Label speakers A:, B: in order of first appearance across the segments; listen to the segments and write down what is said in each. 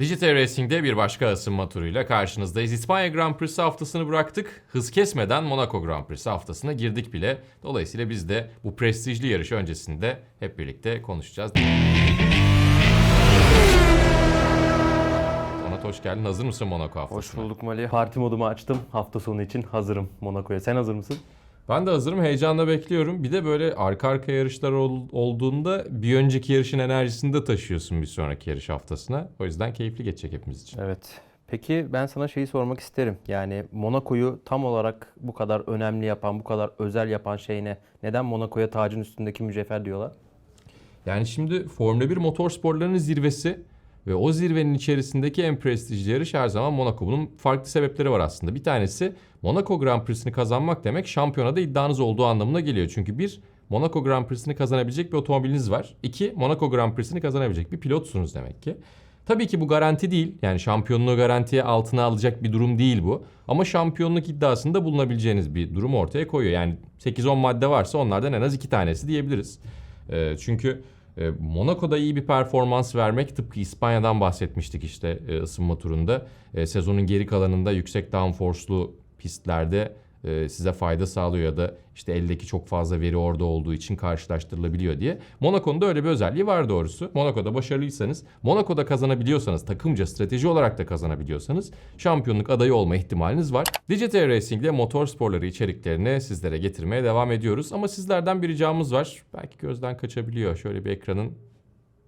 A: Digital Racing'de bir başka ısınma turuyla karşınızdayız. İspanya Grand Prix'si haftasını bıraktık. Hız kesmeden Monaco Grand Prix'si haftasına girdik bile. Dolayısıyla biz de bu prestijli yarış öncesinde hep birlikte konuşacağız. Onat hoş geldin. Hazır mısın Monaco haftasına?
B: Hoş bulduk Mali. Parti modumu açtım. Hafta sonu için hazırım Monaco'ya. Sen hazır mısın?
A: Ben de hazırım. Heyecanla bekliyorum. Bir de böyle arka arka yarışlar ol- olduğunda bir önceki yarışın enerjisini de taşıyorsun bir sonraki yarış haftasına. O yüzden keyifli geçecek hepimiz için.
B: Evet. Peki ben sana şeyi sormak isterim. Yani Monaco'yu tam olarak bu kadar önemli yapan, bu kadar özel yapan şey ne? Neden Monaco'ya tacın üstündeki mücevher diyorlar?
A: Yani şimdi Formula 1 motorsporlarının zirvesi ve o zirvenin içerisindeki en prestijli yarış her zaman Monaco. Bunun farklı sebepleri var aslında. Bir tanesi Monaco Grand Prix'sini kazanmak demek şampiyonada iddianız olduğu anlamına geliyor. Çünkü bir, Monaco Grand Prix'sini kazanabilecek bir otomobiliniz var. İki, Monaco Grand Prix'sini kazanabilecek bir pilotsunuz demek ki. Tabii ki bu garanti değil. Yani şampiyonluğu garantiye altına alacak bir durum değil bu. Ama şampiyonluk iddiasında bulunabileceğiniz bir durum ortaya koyuyor. Yani 8-10 madde varsa onlardan en az 2 tanesi diyebiliriz. Ee, çünkü e, Monaco'da iyi bir performans vermek tıpkı İspanya'dan bahsetmiştik işte e, ısınma turunda. E, sezonun geri kalanında yüksek downforce'lu pistlerde e, size fayda sağlıyor ya da işte eldeki çok fazla veri orada olduğu için karşılaştırılabiliyor diye. Monaco'nun da öyle bir özelliği var doğrusu. Monaco'da başarılıysanız, Monaco'da kazanabiliyorsanız, takımca strateji olarak da kazanabiliyorsanız şampiyonluk adayı olma ihtimaliniz var. Digital Racing ile motor sporları içeriklerini sizlere getirmeye devam ediyoruz. Ama sizlerden bir ricamız var. Belki gözden kaçabiliyor. Şöyle bir ekranın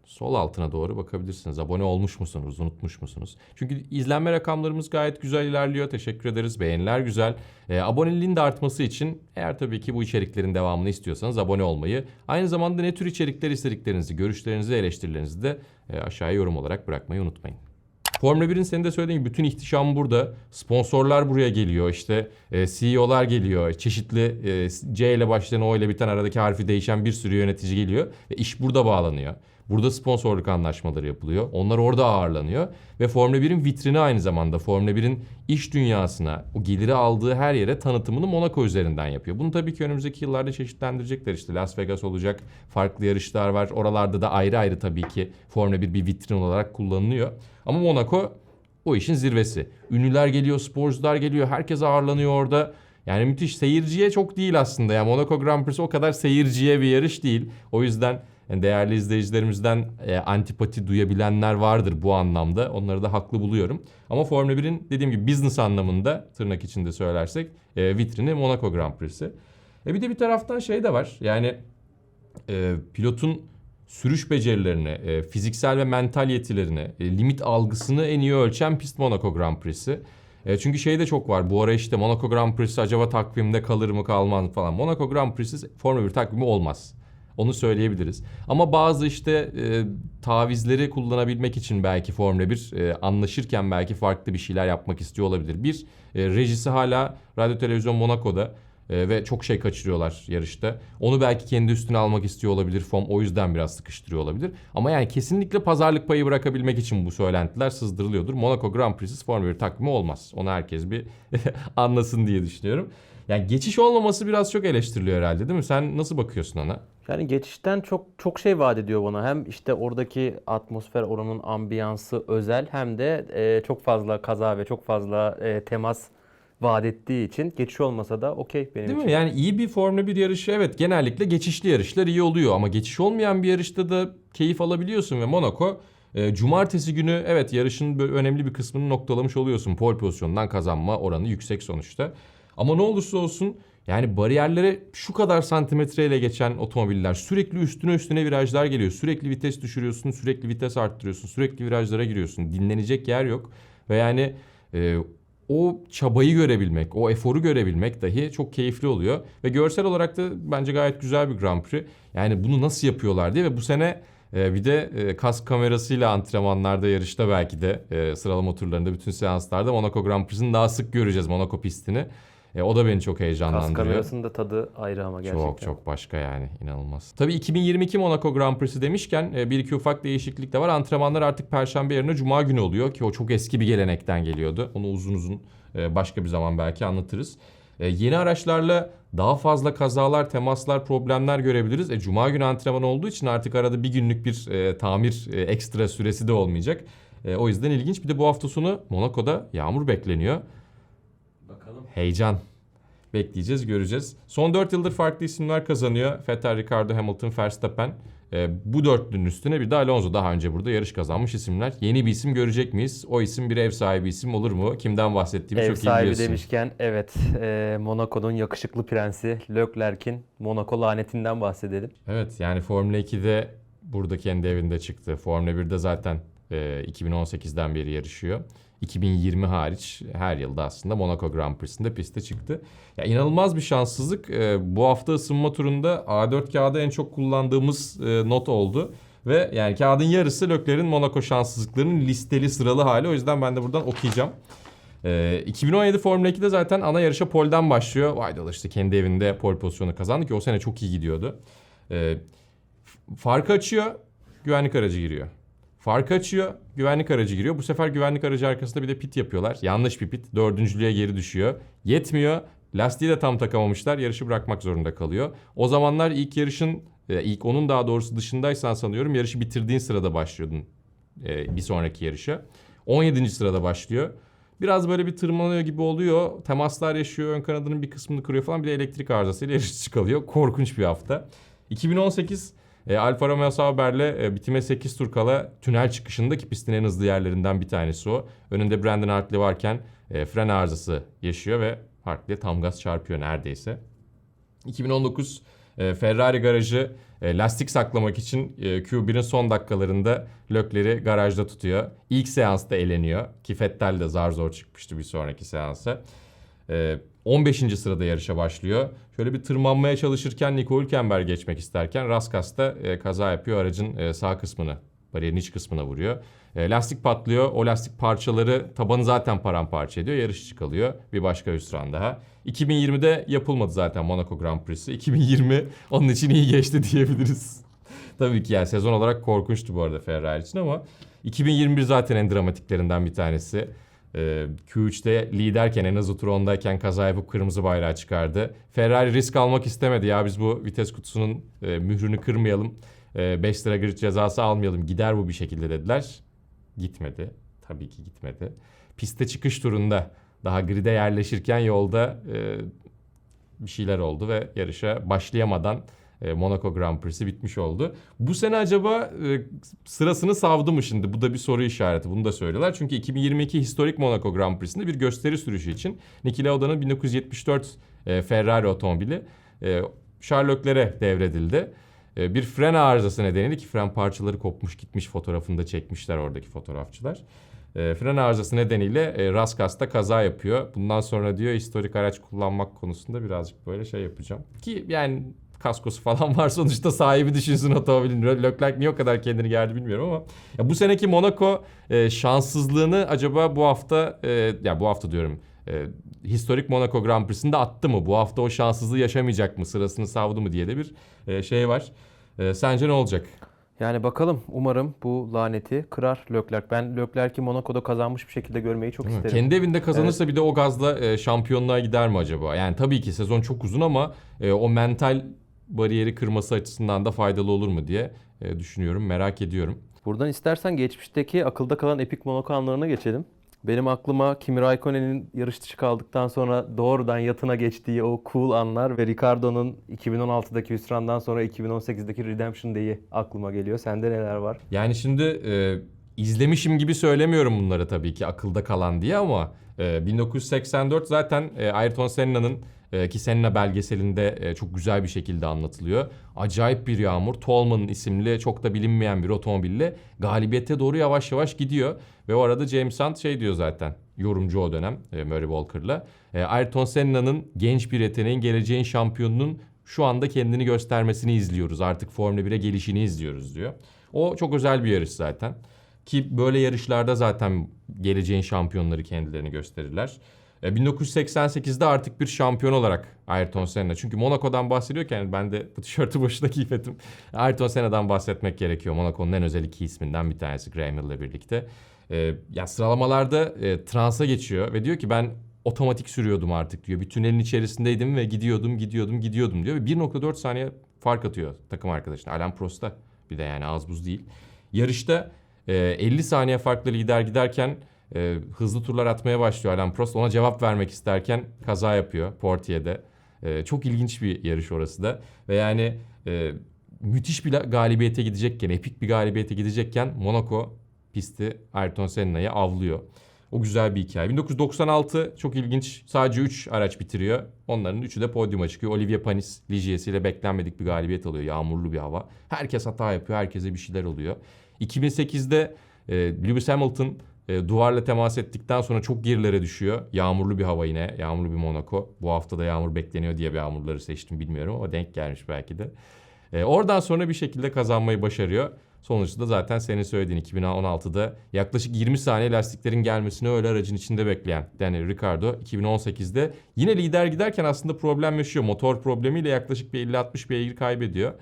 A: sol altına doğru bakabilirsiniz. Abone olmuş musunuz, unutmuş musunuz? Çünkü izlenme rakamlarımız gayet güzel ilerliyor. Teşekkür ederiz. Beğeniler güzel. E, aboneliğin de artması için eğer tabii ki bu içeriklerin devamını istiyorsanız abone olmayı, aynı zamanda ne tür içerikler istediklerinizi, görüşlerinizi, eleştirilerinizi de e, aşağıya yorum olarak bırakmayı unutmayın. Formula 1'in senin de söylediğin gibi bütün ihtişam burada. Sponsorlar buraya geliyor. İşte e, CEO'lar geliyor. Çeşitli e, C ile başlayan O ile biten aradaki harfi değişen bir sürü yönetici geliyor. Ve iş burada bağlanıyor. Burada sponsorluk anlaşmaları yapılıyor. Onlar orada ağırlanıyor. Ve Formula 1'in vitrini aynı zamanda Formula 1'in iş dünyasına, o geliri aldığı her yere tanıtımını Monaco üzerinden yapıyor. Bunu tabii ki önümüzdeki yıllarda çeşitlendirecekler. İşte Las Vegas olacak, farklı yarışlar var. Oralarda da ayrı ayrı tabii ki Formula 1 bir vitrin olarak kullanılıyor. Ama Monaco o işin zirvesi. Ünlüler geliyor, sporcular geliyor, herkes ağırlanıyor orada. Yani müthiş seyirciye çok değil aslında. Yani Monaco Grand Prix'si o kadar seyirciye bir yarış değil. O yüzden değerli izleyicilerimizden e, antipati duyabilenler vardır bu anlamda. Onları da haklı buluyorum. Ama Formula 1'in dediğim gibi business anlamında tırnak içinde söylersek e, vitrini Monaco Grand Prix'si. E bir de bir taraftan şey de var. Yani e, pilotun sürüş becerilerini, e, fiziksel ve mental yetilerini, e, limit algısını en iyi ölçen pist Monaco Grand Prix'si. E, çünkü şey de çok var. Bu ara işte Monaco Grand Prix'si acaba takvimde kalır mı kalmaz mı falan. Monaco Grand Prix'siz Formula 1 takvimi olmaz. Onu söyleyebiliriz. Ama bazı işte e, tavizleri kullanabilmek için belki Formula 1 e, anlaşırken belki farklı bir şeyler yapmak istiyor olabilir. Bir, e, rejisi hala Radyo Televizyon Monaco'da e, ve çok şey kaçırıyorlar yarışta. Onu belki kendi üstüne almak istiyor olabilir FOM. O yüzden biraz sıkıştırıyor olabilir. Ama yani kesinlikle pazarlık payı bırakabilmek için bu söylentiler sızdırılıyordur. Monaco Grand Prix'siz Formula 1 takvimi olmaz. Onu herkes bir anlasın diye düşünüyorum. Yani geçiş olmaması biraz çok eleştiriliyor herhalde değil mi? Sen nasıl bakıyorsun ona?
B: Yani geçişten çok çok şey vaat ediyor bana. Hem işte oradaki atmosfer, oranın ambiyansı özel hem de e, çok fazla kaza ve çok fazla e, temas vaat ettiği için geçiş olmasa da okey benim
A: Değil
B: için.
A: mi? Yani iyi bir Formula 1 yarışı evet genellikle geçişli yarışlar iyi oluyor ama geçiş olmayan bir yarışta da keyif alabiliyorsun ve Monaco e, cumartesi günü evet yarışın önemli bir kısmını noktalamış oluyorsun. Pole pozisyonundan kazanma oranı yüksek sonuçta. Ama ne olursa olsun yani bariyerlere şu kadar santimetreyle geçen otomobiller sürekli üstüne üstüne virajlar geliyor. Sürekli vites düşürüyorsun, sürekli vites arttırıyorsun, sürekli virajlara giriyorsun. Dinlenecek yer yok. Ve yani e, o çabayı görebilmek, o eforu görebilmek dahi çok keyifli oluyor. Ve görsel olarak da bence gayet güzel bir Grand Prix. Yani bunu nasıl yapıyorlar diye ve bu sene e, bir de e, kask kamerasıyla antrenmanlarda, yarışta belki de e, sıralama turlarında bütün seanslarda Monaco Grand Prix'sini daha sık göreceğiz Monaco pistini. E, o da beni çok
B: Kas
A: heyecanlandırıyor.
B: kamerasının da tadı ayrı ama gerçekten.
A: Çok çok başka yani inanılmaz. Tabii 2022 Monaco Grand Prix'si demişken e, bir iki ufak değişiklik de var. Antrenmanlar artık perşembe yerine cuma günü oluyor ki o çok eski bir gelenekten geliyordu. Onu uzun uzun e, başka bir zaman belki anlatırız. E, yeni araçlarla daha fazla kazalar, temaslar, problemler görebiliriz. E, Cuma günü antrenman olduğu için artık arada bir günlük bir e, tamir e, ekstra süresi de olmayacak. E, o yüzden ilginç. Bir de bu hafta sonu Monaco'da yağmur bekleniyor. Heyecan. Bekleyeceğiz, göreceğiz. Son 4 yıldır farklı isimler kazanıyor. Vettel, Ricardo, Hamilton, Verstappen. E, bu dörtlünün üstüne bir de Alonso daha önce burada yarış kazanmış isimler. Yeni bir isim görecek miyiz? O isim bir ev sahibi isim olur mu? Kimden bahsettiğimi
B: Ev
A: çok iyi
B: sahibi
A: biliyorsun.
B: demişken evet e, Monaco'nun yakışıklı prensi Leclerc'in Monaco lanetinden bahsedelim.
A: Evet yani Formula 2'de burada kendi evinde çıktı. Formula 1'de zaten e, 2018'den beri yarışıyor. 2020 hariç her yılda aslında Monaco Grand Prix'sinde piste çıktı. Ya inanılmaz bir şanssızlık. E, bu hafta ısınma turunda A4 kağıda en çok kullandığımız e, not oldu. Ve yani kağıdın yarısı Leclerc'in Monaco şanssızlıklarının listeli sıralı hali. O yüzden ben de buradan okuyacağım. Ee, 2017 Formula 2'de zaten ana yarışa polden başlıyor. Vaydalı işte kendi evinde pol pozisyonu kazandı ki o sene çok iyi gidiyordu. F- farkı açıyor, güvenlik aracı giriyor. Farkı açıyor, güvenlik aracı giriyor. Bu sefer güvenlik aracı arkasında bir de pit yapıyorlar. Yanlış bir pit. Dördüncülüğe geri düşüyor. Yetmiyor. Lastiği de tam takamamışlar. Yarışı bırakmak zorunda kalıyor. O zamanlar ilk yarışın, e, ilk onun daha doğrusu dışındaysan sanıyorum yarışı bitirdiğin sırada başlıyordun e, bir sonraki yarışa. 17. sırada başlıyor. Biraz böyle bir tırmanıyor gibi oluyor. Temaslar yaşıyor. Ön kanadının bir kısmını kırıyor falan. Bir de elektrik arızasıyla yarış çıkalıyor. Korkunç bir hafta. 2018 e, Alfa Romeo Sauber'le e, bitime 8 tur kala tünel çıkışındaki pistin en hızlı yerlerinden bir tanesi o. Önünde Brandon Hartley varken e, fren arızası yaşıyor ve Hartley tam gaz çarpıyor neredeyse. 2019 e, Ferrari garajı e, lastik saklamak için e, Q1'in son dakikalarında Lökler'i garajda tutuyor. İlk seansta eleniyor ki Vettel de zar zor çıkmıştı bir sonraki seansa. E, 15. sırada yarışa başlıyor. Şöyle bir tırmanmaya çalışırken Nico Hülkenberg geçmek isterken Raskas da e, kaza yapıyor aracın e, sağ kısmını, bariyerin iç kısmına vuruyor. E, lastik patlıyor. O lastik parçaları tabanı zaten paramparça ediyor. Yarış çıkalıyor. Bir başka hüsran daha. 2020'de yapılmadı zaten Monaco Grand Prix'si. 2020 onun için iyi geçti diyebiliriz. Tabii ki yani sezon olarak korkunçtu bu arada Ferrari için ama 2021 zaten en dramatiklerinden bir tanesi. Ee, Q3'te liderken en hızlı tur ondayken kaza yapıp kırmızı bayrağı çıkardı. Ferrari risk almak istemedi ya biz bu vites kutusunun e, mührünü kırmayalım. 5 lira grid cezası almayalım gider bu bir şekilde dediler. Gitmedi. Tabii ki gitmedi. Piste çıkış turunda daha grid'e yerleşirken yolda e, bir şeyler oldu ve yarışa başlayamadan e, Monaco Grand Prix'si bitmiş oldu. Bu sene acaba e, sırasını savdı mı şimdi? Bu da bir soru işareti. Bunu da söylüyorlar. Çünkü 2022 historik Monaco Grand Prix'sinde bir gösteri sürüşü için Niki Lauda'nın 1974 e, Ferrari otomobili e, Leclerc'e devredildi. E, bir fren arızası nedeniyle ki fren parçaları kopmuş gitmiş fotoğrafını da çekmişler oradaki fotoğrafçılar. E, fren arızası nedeniyle e, Raskas'ta kaza yapıyor. Bundan sonra diyor historik araç kullanmak konusunda birazcık böyle şey yapacağım. Ki yani kaskosu falan var sonuçta sahibi düşünsün otomobilin. Leclerc niye o kadar kendini geldi bilmiyorum ama ya bu seneki Monaco e, şanssızlığını acaba bu hafta e, ya bu hafta diyorum e, historik Monaco Grand Prix'sinde attı mı? Bu hafta o şanssızlığı yaşamayacak mı? Sırasını savdı mı diye de bir e, şey var. E, sence ne olacak?
B: Yani bakalım umarım bu laneti kırar Leclerc. Ben Leclerc'i Monaco'da kazanmış bir şekilde görmeyi çok
A: Değil mi?
B: isterim.
A: Kendi evinde kazanırsa bir de o gazla e, şampiyonluğa gider mi acaba? Yani tabii ki sezon çok uzun ama e, o mental bariyeri kırması açısından da faydalı olur mu diye e, düşünüyorum, merak ediyorum.
B: Buradan istersen geçmişteki akılda kalan epik Monaco anlarına geçelim. Benim aklıma Kimi Raikkonen'in yarış dışı kaldıktan sonra doğrudan yatına geçtiği o cool anlar ve Ricardo'nun 2016'daki hüsrandan sonra 2018'deki Redemption Day'i aklıma geliyor. Sende neler var?
A: Yani şimdi e, izlemişim gibi söylemiyorum bunları tabii ki akılda kalan diye ama e, 1984 zaten e, Ayrton Senna'nın e, ki Senna belgeselinde e, çok güzel bir şekilde anlatılıyor. Acayip bir yağmur. Tolman isimli çok da bilinmeyen bir otomobille galibiyete doğru yavaş yavaş gidiyor. Ve o arada James Hunt şey diyor zaten yorumcu o dönem e, Murray Walker'la. E, Ayrton Senna'nın genç bir yeteneğin geleceğin şampiyonunun şu anda kendini göstermesini izliyoruz. Artık Formula 1'e gelişini izliyoruz diyor. O çok özel bir yarış zaten. Ki böyle yarışlarda zaten geleceğin şampiyonları kendilerini gösterirler. E, 1988'de artık bir şampiyon olarak Ayrton Senna. Çünkü Monaco'dan bahsediyorken ben de bu tişörtü boşuna giymedim. Ayrton Senna'dan bahsetmek gerekiyor. Monaco'nun en özel iki isminden bir tanesi Graham Hill'le birlikte. E, ya sıralamalarda e, transa geçiyor ve diyor ki ben otomatik sürüyordum artık diyor. Bir tünelin içerisindeydim ve gidiyordum, gidiyordum, gidiyordum diyor. Ve 1.4 saniye fark atıyor takım arkadaşına. Alain Prost'a bir de yani az buz değil. Yarışta e, 50 saniye farklı lider giderken e, hızlı turlar atmaya başlıyor Alain Prost. Ona cevap vermek isterken kaza yapıyor Portier'de. E, çok ilginç bir yarış orası da. Ve yani e, müthiş bir galibiyete gidecekken, epik bir galibiyete gidecekken Monaco pisti Ayrton Senna'yı avlıyor. O güzel bir hikaye. 1996 çok ilginç. Sadece 3 araç bitiriyor. Onların 3'ü de podyuma çıkıyor. Olivier Panis Ligier'siyle beklenmedik bir galibiyet alıyor. Yağmurlu bir hava. Herkes hata yapıyor. Herkese bir şeyler oluyor. 2008'de e, Lewis Hamilton e, duvarla temas ettikten sonra çok gerilere düşüyor. Yağmurlu bir hava yine. Yağmurlu bir Monaco. Bu hafta da yağmur bekleniyor diye bir yağmurları seçtim bilmiyorum ama denk gelmiş belki de. E, oradan sonra bir şekilde kazanmayı başarıyor. Sonuçta zaten senin söylediğin 2016'da yaklaşık 20 saniye lastiklerin gelmesini öyle aracın içinde bekleyen Daniel Ricciardo 2018'de yine lider giderken aslında problem yaşıyor. Motor problemiyle yaklaşık bir 50-60 beygir kaybediyor.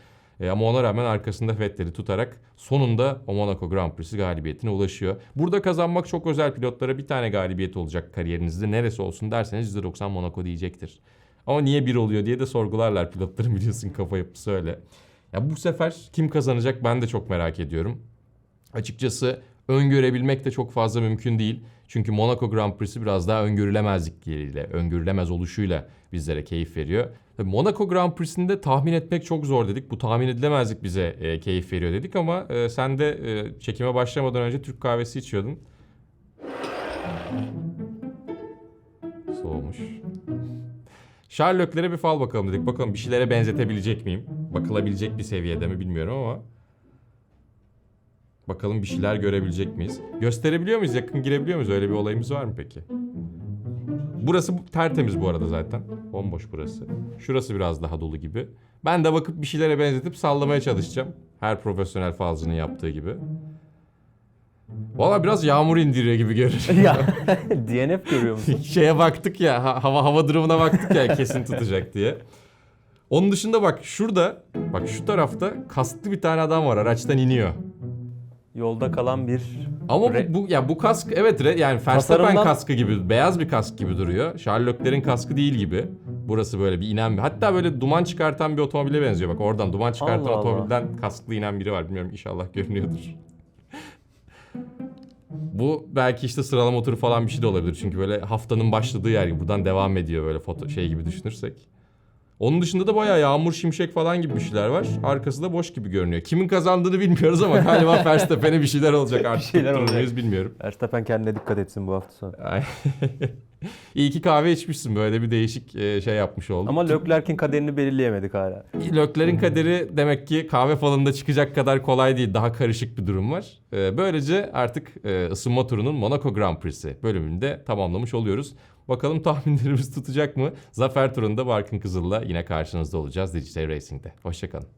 A: E, ama ona rağmen arkasında Vettel'i tutarak sonunda o Monaco Grand Prix'si galibiyetine ulaşıyor. Burada kazanmak çok özel pilotlara bir tane galibiyet olacak kariyerinizde. Neresi olsun derseniz %90 Monaco diyecektir. Ama niye bir oluyor diye de sorgularlar pilotların biliyorsun kafa yapısı öyle. Ya bu sefer kim kazanacak ben de çok merak ediyorum. Açıkçası öngörebilmek de çok fazla mümkün değil. Çünkü Monaco Grand Prix'si biraz daha öngörülemezlikleriyle, öngörülemez oluşuyla bizlere keyif veriyor. Monaco Grand Prix'sinde tahmin etmek çok zor dedik. Bu tahmin edilemezlik bize e, keyif veriyor dedik ama e, sen de e, çekime başlamadan önce Türk kahvesi içiyordun. Soğumuş. Sherlock'lere bir fal bakalım dedik. Bakalım bir şeylere benzetebilecek miyim? Bakılabilecek bir seviyede mi bilmiyorum ama. Bakalım bir şeyler görebilecek miyiz? Gösterebiliyor muyuz? Yakın girebiliyor muyuz? Öyle bir olayımız var mı peki? Burası bu- tertemiz bu arada zaten. Bomboş burası. Şurası biraz daha dolu gibi. Ben de bakıp bir şeylere benzetip sallamaya çalışacağım. Her profesyonel falcının yaptığı gibi. Valla biraz yağmur indiriyor gibi görünüyor.
B: ya DNF görüyor musun?
A: Şeye baktık ya ha- hava hava durumuna baktık ya kesin tutacak diye. Onun dışında bak şurada bak şu tarafta kasklı bir tane adam var araçtan iniyor.
B: Yolda kalan bir
A: Ama bu, bu ya bu kask evet re- yani Verstappen
B: Tasarımdan-
A: kaskı gibi beyaz bir kask gibi duruyor. Sherlock'lerin kaskı değil gibi. Burası böyle bir inen bir hatta böyle duman çıkartan bir otomobile benziyor. Bak oradan duman çıkartan
B: Allah Allah.
A: otomobilden kasklı inen biri var. Bilmiyorum inşallah görünüyordur. Bu belki işte sıralama turu falan bir şey de olabilir. Çünkü böyle haftanın başladığı yer gibi buradan devam ediyor böyle foto şey gibi düşünürsek. Onun dışında da bayağı yağmur, şimşek falan gibi bir şeyler var. Arkası da boş gibi görünüyor. Kimin kazandığını bilmiyoruz ama galiba Verstappen'e bir şeyler olacak artık.
B: şeyler
A: tutturur
B: olacak.
A: bilmiyorum.
B: Verstappen kendine dikkat etsin bu hafta sonu.
A: İyi ki kahve içmişsin böyle bir değişik e, şey yapmış olduk.
B: Ama Leclerc'in kaderini belirleyemedik hala.
A: Lökler'in kaderi demek ki kahve falında çıkacak kadar kolay değil. Daha karışık bir durum var. E, Böylece artık e, ısınma turunun Monaco Grand Prix'si bölümünü de tamamlamış oluyoruz. Bakalım tahminlerimiz tutacak mı? Zafer turunda Barkın Kızıl'la yine karşınızda olacağız Digital Racing'de. Hoşçakalın.